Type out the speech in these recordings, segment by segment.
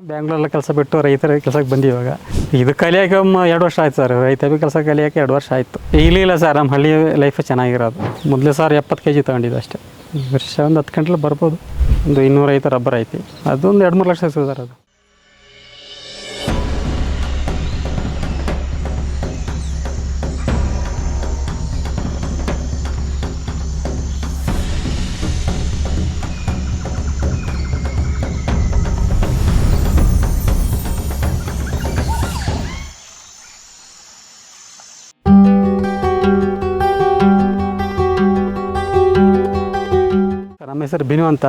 ಬ್ಯಾಂಗ್ಳೂರಲ್ಲಿ ಕೆಲಸ ಬಿಟ್ಟು ರೈತರ ಕೆಲಸಕ್ಕೆ ಬಂದು ಇವಾಗ ಇದು ಕಲಿಯೋಕೆ ಎರಡು ವರ್ಷ ಆಯ್ತು ಸರ್. ರೈತ ಬಿ ಕೆಲಸ ಕಲಿಯೋಕೆ ಎರಡು ವರ್ಷ ಆಯಿತು. ಇಲ್ಲಿ ಇಲ್ಲ ಸರ್, ನಮ್ಮ ಹಳ್ಳಿ ಲೈಫ್ ಚೆನ್ನಾಗಿರೋದು. ಮೊದಲೇ ಸರ್ ಎಪ್ಪತ್ತು ಕೆ ಜಿ ತೊಗೊಂಡಿದ್ದು ಅಷ್ಟೇ. ವರ್ಷ ಒಂದು ಹತ್ತು ಗಂಟಲು ಬರ್ಬೋದು. ಒಂದು ಇನ್ನೂರೈದು ರಬ್ಬರ್ ಐತಿ. ಅದೊಂದು ಎರಡು ಮೂರು ಲಕ್ಷ ಸಿಗ್ತದೆ ಸರ್ ಅದು. ಹೆಸರು ಬಿನು ಅಂತ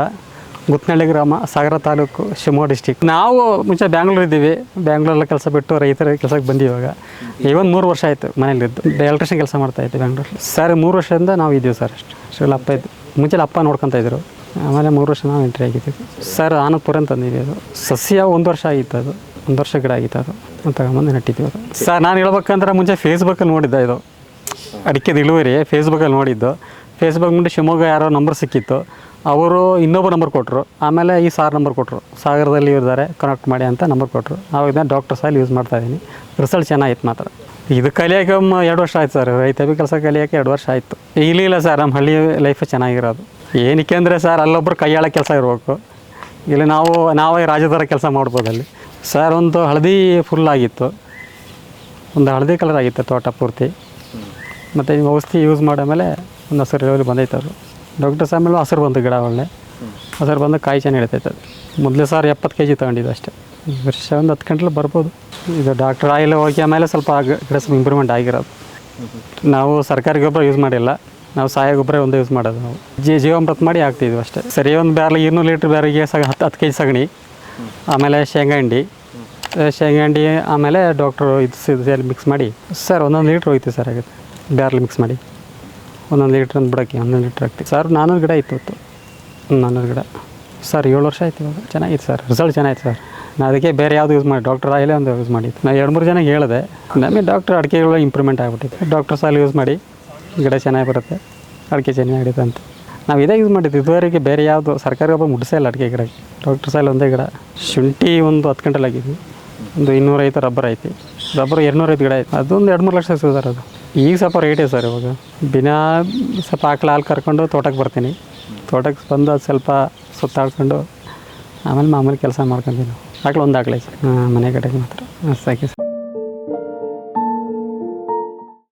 ಗುತ್ನಳ್ಳಿ ಗ್ರಾಮ, ಸಾಗರ ತಾಲೂಕು, ಶಿವಮೊಗ್ಗ ಡಿಸ್ಟಿಕ್ ನಾವು ಮುಂಚೆ ಬ್ಯಾಂಗ್ಳೂರ್ ಇದ್ದೀವಿ. ಬ್ಯಾಂಗ್ಳೂರಲ್ಲಿ ಕೆಲಸ ಬಿಟ್ಟು ರೈತರ ಕೆಲಸಕ್ಕೆ ಬಂದು ಇವಾಗ ಒಂದು ಮೂರು ವರ್ಷ ಆಯಿತು ಮನೇಲಿದ್ದು ಎಲೆಕ್ಟ್ರಿಷನ್ ಕೆಲಸ ಮಾಡ್ತಾ ಇದ್ದೆ ಬ್ಯಾಂಗ್ಳೂರಲ್ಲಿ. ಸರ್, ಮೂರು ವರ್ಷದಿಂದ ನಾವು ಇದ್ದೀವಿ ಸರ್ ಅಷ್ಟು. ಶಿವಲ್ಲ ಅಪ್ಪ ಇದ್ದು ಮುಂಚೆ ಅಪ್ಪ ನೋಡ್ಕೊತಾ ಇದ್ರು. ಆಮೇಲೆ ಮೂರು ವರ್ಷ ನಾವು ಎಂಟ್ರಿ ಆಗಿದ್ದೀವಿ. ಸರ್, ಆನಂದಪುರ ಅಂತಂದಿದ್ದೀವಿ ಅದು. ಸಸ್ಯ ಒಂದು ವರ್ಷ ಆಗಿತ್ತು ಅದು. ಒಂದು ವರ್ಷ ಗಿಡ ಆಗಿತ್ತು ಅದು. ತಗೊಂಬಂದು ನೆಟ್ಟಿದ್ದೀವಿ ಅದು. ಸರ್, ನಾನು ಹೇಳ್ಬೇಕಂದ್ರೆ ಮುಂಚೆ ಫೇಸ್ಬುಕ್ಕಲ್ಲಿ ನೋಡಿದ್ದೆ ಇದು. ಅಡಿಕೆದು ಇಳುವರಿ ಫೇಸ್ಬುಕ್ಕಲ್ಲಿ ನೋಡಿದ್ದು. ಫೇಸ್ಬುಕ್ ಮುಂದೆ ಶಿವಮೊಗ್ಗ ಯಾರೋ ನಂಬರ್ ಸಿಕ್ಕಿತ್ತು. ಅವರು ಇನ್ನೊಬ್ಬ ನಂಬರ್ ಕೊಟ್ಟರು ಆಮೇಲೆ ಈ ಸಾರ್ ನಂಬರ್ ಕೊಟ್ಟರು ಸಾಗರದಲ್ಲಿ ಇದ್ದಾರೆ. ಕನೆಕ್ಟ್ ಮಾಡಿ ಅಂತ ನಂಬರ್ ಕೊಟ್ಟರು ಆವಾಗ ಡಾಕ್ಟರ್ ಸಾಯಿಲ್ ಯೂಸ್ ಮಾಡ್ತಾ ಇದ್ದೀನಿ ರಿಸಲ್ಟ್ ಚೆನ್ನಾಗಿತ್ತು ಮಾತ್ರ. ಇದು ಕಲಿಯೋಕೆ ಎರಡು ವರ್ಷ ಆಯ್ತು ಸರ್ ರೈತ ಬಿ ಕೆಲಸ ಕಲಿಯೋಕೆ ಎರಡು ವರ್ಷ ಆಯಿತು. ಇಲ್ಲಿ ಇಲ್ಲ ಸರ್ ನಮ್ಮ ಹಳ್ಳಿ ಲೈಫ್ ಚೆನ್ನಾಗಿರೋದು. ಏನಕ್ಕೆ ಅಂದರೆ ಸರ್ ಅಲ್ಲೊಬ್ಬರು ಕೈಯಾಳ ಕೆಲಸ ಇರಬೇಕು. ಇಲ್ಲಿ ನಾವು, ನಾವೇ ರಾಜದಾರ ಕೆಲಸ ಮಾಡ್ಬೋದು ಅಲ್ಲಿ. ಸರ್ ಒಂದು ಹಳದಿ ಫುಲ್ ಆಗಿತ್ತು. ಒಂದು ಹಳದಿ ಕಲರ್ ಆಗಿತ್ತು ತೋಟ ಪೂರ್ತಿ. ಮತ್ತು ಔಷಧಿ ಯೂಸ್ ಮಾಡಾಮೇಲೆ ಒಂದು ಹಸಿರು ಲೆವೆಲ್ ಬಂದೈತೆ ಅದು ಡಾಕ್ಟರ್ಸ್ ಆಮೇಲೆ ಹಸಿರು ಬಂತು ಗಿಡ ಒಳ್ಳೆ. ಹಸಿರು ಬಂದು ಕಾಯಿ ಚೆನ್ನಾಗಿ ಅದು ಮೊದಲೇ ಸಾರಿ ಎಪ್ಪತ್ತು ಕೆ ಜಿ ತಗೊಂಡಿದ್ದು ಅಷ್ಟೇ. ವರ್ಷ ಒಂದು ಹತ್ತು ಗಂಟಲು ಬರ್ಬೋದು. ಇದು ಡಾಕ್ಟರ್ ಆಯಿಲ್ ಹೋಗಿ ಆಮೇಲೆ ಸ್ವಲ್ಪ ಗಿಡ ಸ್ವಲ್ಪ ಇಂಪ್ರೂವ್ಮೆಂಟ್ ಆಗಿರೋದು. ನಾವು ಸರ್ಕಾರಿ ಗೊಬ್ಬರ ಯೂಸ್ ಮಾಡಿಲ್ಲ. ನಾವು ಸಾಯ ಗೊಬ್ಬರ ಒಂದು ಯೂಸ್ ಮಾಡೋದು ನಾವು. ಜೀ ಜೀವಾಮೃತ ಮಾಡಿ ಹಾಕ್ತಿದ್ವಿ ಅಷ್ಟೇ. ಸರಿ, ಒಂದು ಬ್ಯಾರ್ಲಿಗೆ ಇನ್ನೂರು ಲೀಟ್ರ್ ಬ್ಯಾರಿಗೆ ಸಗ ಹತ್ತು ಹತ್ತು ಕೆ ಜಿ ಸಗಣಿ, ಆಮೇಲೆ ಶೇಂಗಾ ಹಿಂಡಿ. ಶೇಂಗಾ ಹಿಂಡಿ ಆಮೇಲೆ ಡಾಕ್ಟ್ರು ಇದು ಮಿಕ್ಸ್ ಮಾಡಿ. ಸರ್, ಒಂದೊಂದು ಲೀಟ್ರ್ ಹೋಯ್ತು ಸರ್, ಆಗುತ್ತೆ. ಬ್ಯಾರ್ಲಿ ಮಿಕ್ಸ್ ಮಾಡಿ. ಒಂದೊಂದು ಲೀಟ್ರ್ ಒಂದು ಬಿಡೋಕ್ಕೆ ಒಂದೊಂದು ಲೀಟ್ರ್ ಹಾಕ್ತೀವಿ. ಸರ್, ನಾನ್ನೂರು ಗಿಡ ಇತ್ತು ಹೊತ್ತು ನಾನ್ನೂರು ಗಿಡ. ಸರ್, ಏಳು ವರ್ಷ ಆಯ್ತು ಇವಾಗ. ಚೆನ್ನಾಗಿತ್ತು ಸರ್. ರಿಸಲ್ಟ್ ಚೆನ್ನಾಗಿತ್ತು ಸರ್. ನಾನು ಅದಕ್ಕೆ ಬೇರೆ ಯಾವುದು ಯೂಸ್ ಮಾಡಿ, ಡಾಕ್ಟರ್ ಆಯಿಲೇ ಒಂದು ಯೂಸ್ ಮಾಡಿತ್ತು ನಾನು ಎರಡು ಮೂರು ಜನಕ್ಕೆ ಹೇಳಿದೆ. ನಮಗೆ ಡಾಕ್ಟರ್ ಅಡಿಕೆಗಳು ಇಂಪ್ರೂವ್ಮೆಂಟ್ ಆಗಿಬಿಟ್ಟಿದೆ. ಡಾಕ್ಟರ್ ಅಲ್ಲಿ ಯೂಸ್ ಮಾಡಿ, ಗಿಡ ಚೆನ್ನಾಗಿ ಬರುತ್ತೆ. ಅಡಿಕೆ ಚೆನ್ನಾಗಿ ಅಂತ ನಾವು ಇದೇ ಯೂಸ್ ಮಾಡಿದ್ದು. ಇದುವರೆಗೆ ಬೇರೆ ಯಾವುದು ಸರ್ಕಾರಿ ಒಬ್ಬ ಮುಡಿಸೇ ಇಲ್ಲ ಅಡಿಕೆ ಗಿಡಕ್ಕೆ. ಡಾಕ್ಟರ್ ಅಲ್ಲಿ ಒಂದೇ ಗಿಡ. ಶುಂಠಿ ಒಂದು ಹತ್ತು ಗಂಟೆಲಿ ಆಗಿದ್ವಿ. ಒಂದು ಇನ್ನೂರೈದು ರಬ್ಬರ್ ಐತಿ. ರಬ್ಬರ್ ಎರಡುನೂರೈದು ಗಿಡ ಐತಿ. ಅದೊಂದು ಎರಡು ಮೂರು ಲಕ್ಷ ಸಿಗ್ತದೆ ಸರ್ ಅದು. ಈಗ ಸ್ವಲ್ಪ ರೇಟ್ ಇದೆ ಸರ್ ಇವಾಗ. ದಿನ ಸ್ವಲ್ಪ ಆಕಳ ಹಾಲು ಕರ್ಕೊಂಡು ತೋಟಕ್ಕೆ ಬರ್ತೀನಿ. ತೋಟಕ್ಕೆ ಬಂದು ಅದು ಸ್ವಲ್ಪ ಸುತ್ತಾಡ್ಕೊಂಡು ಆಮೇಲೆ ಮಾಮೂಲಿ ಕೆಲಸ ಮಾಡ್ಕೊಂತೀನಿ. ಆಕಳು ಒಂದು ಆಕಳ ಹಾಂ, ಮನೆ ಕಡೆಗೆ ಮಾತ್ರ. ಸಾಕಿ ಸರ್.